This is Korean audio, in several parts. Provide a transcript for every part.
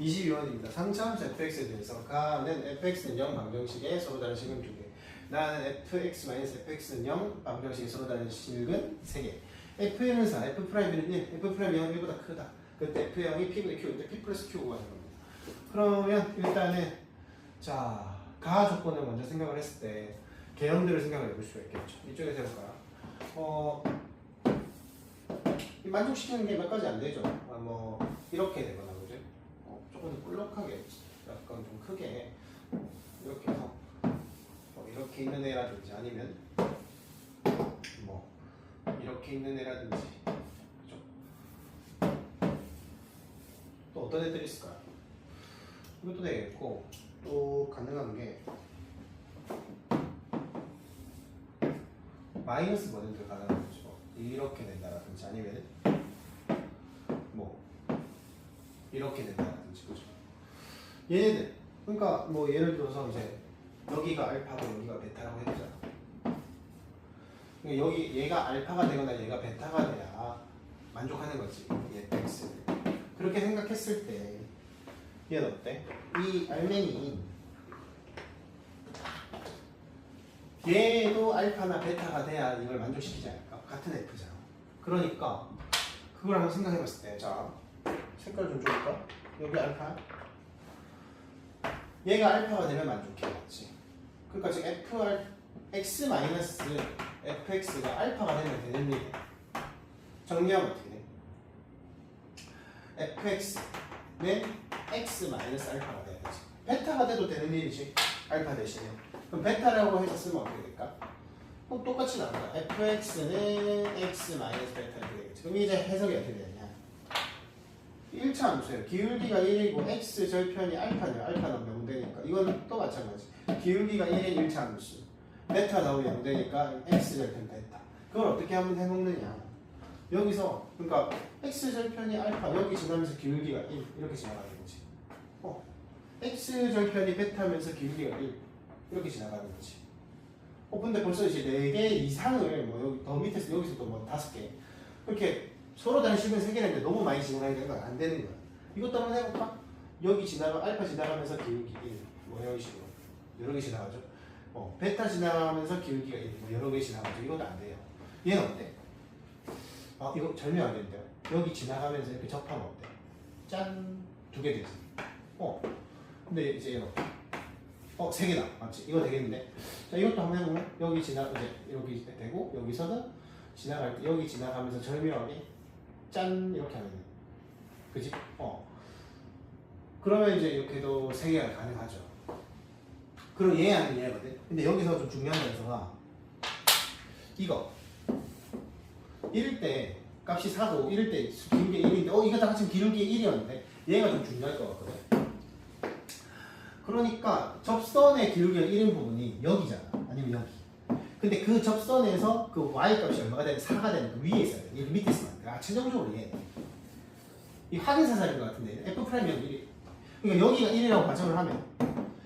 22번입니다. 상차함수 fx에 대해서 가는 fx는 0 방정식의 서로 다른 식은 2개 나는 fx-fx는 0 방정식의 서로 다른 식은 3개 f는 4, f'는 1, f'은 0은 1보다 크다 그때 f0이 p분의 q인데 p 플러스 q가 되는 겁니다. 그러면 일단은 자, 가 조건을 먼저 생각을 했을 때 개형들을 생각을 해볼 수가 있겠죠. 이쪽에서 해볼까요? 어, 이 만족시키는 게 몇 가지 안 되죠. 아, 뭐 이렇게 되거나 그죠? 어, 조금 더 볼록하게, 약간 좀 크게 어, 이렇게 해서 뭐 있는 애라든지 아니면 뭐 이렇게 있는 애라든지 그죠? 또 어떤 애들이 있을까요? 이것도 되겠고 또 가능한 게 마이너스 버전도 가능한 거죠. 이렇게 된다라든지 아니면 뭐 이렇게 된다라든지 그죠. 얘네들 그러니까 뭐 예를 들어서 이제 여기가 알파고 여기가 베타라고 했잖아. 그러니까 여기 얘가 알파가 되거나 얘가 베타가 돼야 만족하는 거지. 얘 x를 그렇게 생각했을 때 얘는 어때? 이 알맹이 얘도 알파나 베타가 돼야 이걸 만족시키지 않을까? 같은 F잖아. 그러니까 그걸 한번 생각해 봤을 때, 자 색깔 좀 줄까? 여기 알파. 얘가 알파가 되면 만족해, 맞지? 그러니까 지금 F 알 x 마이너스 fx가 알파가 되면 일이 정리하면 어떻게 돼? fx는 x 마이너스 알파가 돼야 되지. 베타가 돼도 되는 일이지. 알파 대신에. 그럼 베타라고 해서 쓰면 어떻게 될까? 그럼 똑같이 나온다. fx는 x 마이너스 베타 이렇게 되겠지. 그럼 이제 해석이 어떻게 되냐? 1차 함수예요. 기울기가 1이고 x 절편이 알파냐. 알파 나오면 0되니까. 이건 또 마찬가지. 기울기가 1인 1차 함수. 베타 나오면 0되니까 x 절편 베타. 그걸 어떻게 하면 해먹느냐? 여기서 그러니까 x 절편이 알파 여기 지나면서 기울기가 1 이렇게 지나가는 거지. 어. x 절편이 베타면서 기울기가 1 이렇게 지나가는 거지. 어 근데 벌써 이제 4개 이상을 뭐 여기 더 밑에서 여기서 또뭐 5개 그렇게 서로 다른 식은 3개인데 너무 많이 지나가니까 이건 안 되는 거야. 이것도 한번 해볼까? 여기 지나가 알파 지나가면서 기울기 1뭐 이런 식으로 여러 개 지나가죠. 어 베타 지나가면서 기울기가 1뭐 여러 개 지나가죠. 이건 안 돼요. 얘는 어때? 아 이거 절묘 안 된대요. 여기 지나가면서 이렇게 접하면 어때? 짠! 두 개 되지. 어. 근데 이제 얘는? 어, 세 개다. 맞지? 이거 되겠는데? 자, 이것도 한번 해보면 여기 지나, 이제 여기 되고 여기서는 지나갈 때 여기 지나가면서 절묘하게 짠! 이렇게 하면 돼. 그지? 어. 그러면 이제 이렇게도 세 개가 가능하죠. 그럼 얘 아니면 얘거든? 근데 여기서 좀 중요한 요소가 이거. 1일 때 값이 4고 1일 때 기울기 1인데 어 이거 다 같이 기울기 1이었는데 얘가 좀 중요할 것 같거든. 그러니까 접선의 기울기가 1인 부분이 여기잖아. 아니면 여기. 근데 그 접선에서 그 y 값이 얼마가 되는 4가 되는 그 위에 있어야 돼. 여기 밑에 있으면 안 돼. 아 최종적으로 얘. 이 확인 사살인 것 같은데. F 프라임이 1이. 그러니까 여기가 1이라고 가정을 하면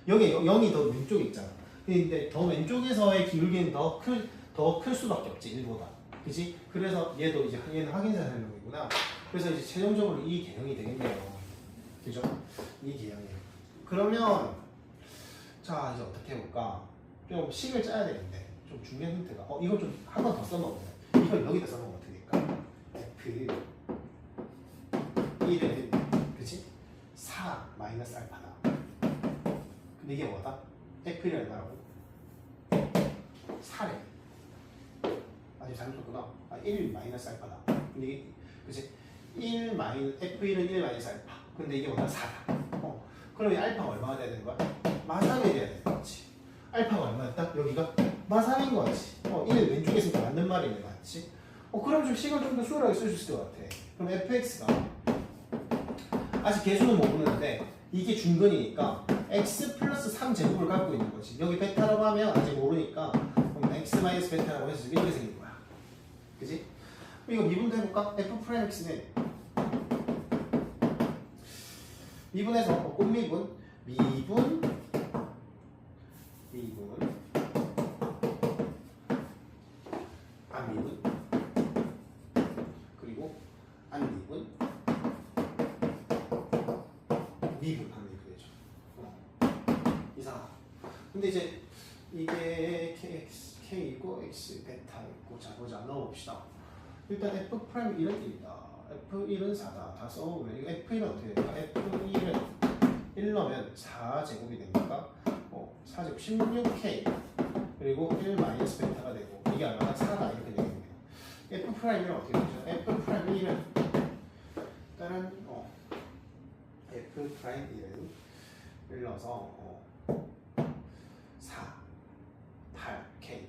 여기 0이 더 왼쪽에 있잖아 근데 더 왼쪽에서의 기울기는 더 클 더 클 수밖에 없지 1보다 그지? 그래서 얘도 이제 얘는 확인사 설명이구나. 그래서 이제 최종적으로 이 개형이 되겠네요. 그죠? 이 개형이. 그러면 자 이제 어떻게 해볼까? 좀 식을 짜야 되는데 좀 중요한 힌트가 어 이거 좀 한 번 더 써먹으면 이걸 여기다 써먹으면 어떻게 될까? F 1은 그지? 4 마이너스 알파다. 근데 이게 뭐다? F를 얼마라고? 4래. 아직 잘못 썼구나. 아, 1 마이너스 알파다. 근데 이게, 그치? 1 마이너스, F1은 1 마이너스 알파. 근데 이게 뭐다? 4다. 어. 이 알파가 얼마가 돼야 되는 거야? 마삼이 돼야 되는 거지. 알파가 얼마였다? 여기가 마삼인 거지. 어, 1 왼쪽에 있으니까 맞는 말이네, 맞지? 어, 그럼 좀 식을 좀 더 수월하게 쓸 수 있을 것 같아. 그럼 fx가 아직 개수는 못 보는데 이게 중근이니까 x 플러스 3 제곱을 갖고 있는 거지. 여기 베타라고 하면 아직 모르니까 그럼 x 마이너스 베타라고 해서 이렇게 생긴 거야. 그지? 그럼 이거 미분도 해볼까? f 프라임 x는 미분해서 어, 꽃미분 미분 미분 안미분 그리고 안미분 미분하면 이렇게 되죠. 어. 이상. 근데 이제 이게 K이고 X 베타 있고 자 보자 넣어봅시다. 일단 F 프라임 1은 1이다. F1은 4다. 다 써보면 이거 F1은 어떻게 될까? F1은 1 넣으면 4제곱이 됩니까? 어, 4제곱 16K 그리고 1 마이너스 베타가 되고 이게 얼마나 4다 이렇게 되겠네요. F 프라임은 어떻게 되죠? F 프라임 1은 다른 어, F 프라임 1은 1 넣어서 어, 4 8 K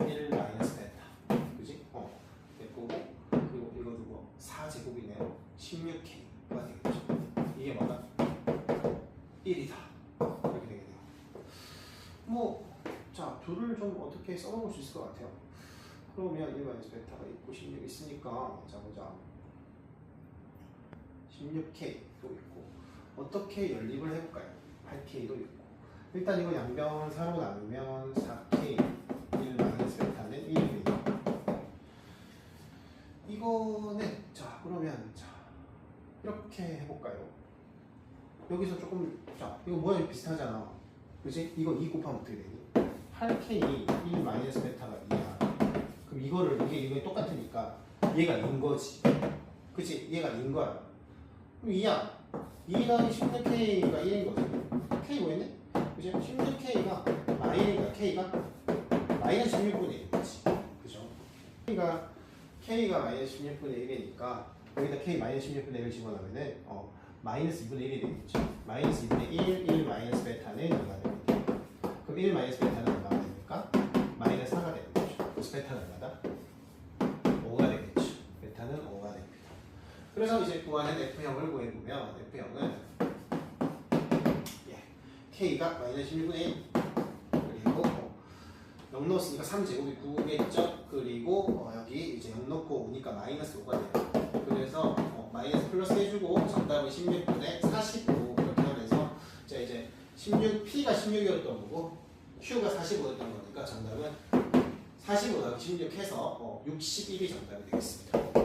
1 마이너스 베타 그지? 어 예쁘고 그리고 이거 누구 4제곱이네요 16K가 되겠죠 이게 뭐다? 1이다 이렇게 되겠네요 뭐 자 둘을 좀 어떻게 써먹을 수 있을 것 같아요. 그러면 1 마이너스 베타가 있고 16 있으니까 자 보자. 16K도 있고 어떻게 연립을 해볼까요? 8K도 있고. 일단 이거 양변 4로 나누면 4K 1 마이너스 베타는 1이에요 이거는 자 그러면 자 이렇게 해볼까요? 여기서 조금 자 이거 모양이 비슷하잖아 그지? 이거 2 곱하면 어떻게 되니? 8K 1 마이너스 베타가 2야 그럼 이거를 이게 이게 똑같으니까 얘가 인 거지 그치? 얘가 인 거야 그럼 2야 2 더하기 16K가 1인 거지 K 뭐였네? 그죠? 16K가 마이너스 K가 마이너스 16분의 1이지 그죠? K가 K가 마이너스 16분의 1이니까 여기다 K 마이너스 16분의 1을 집어넣으면은 어, 마이너스 2분의 1이 되겠죠 마이너스 2분의 1, 1 마이너스 베타는 얼마 됩니까? 그럼 1 마이너스 베타는 얼마가 됩니까? 마이너스 4가 되는 거죠. 그래서 베타는 얼마다? 5가 되겠죠. 베타는 5가 됩니다. 그래서 이제 구하는 F형을 구해보면 F형은 예, K가 마이너스 16분의 1 그리고 어, 0 넣었으니까 3제곱이 9겠죠? 그리고 어, 여기 이제 0 넣고 오니까 마이너스 5가 돼요. 그래서 어, 마이너스 플러스 해주고 정답은 16분의 45 이렇게 하면서 자 이제 16 P가 16이었던 거고 Q가 45였던 거니까 정답은 45 더하기 16 해서 어, 61이 정답이 되겠습니다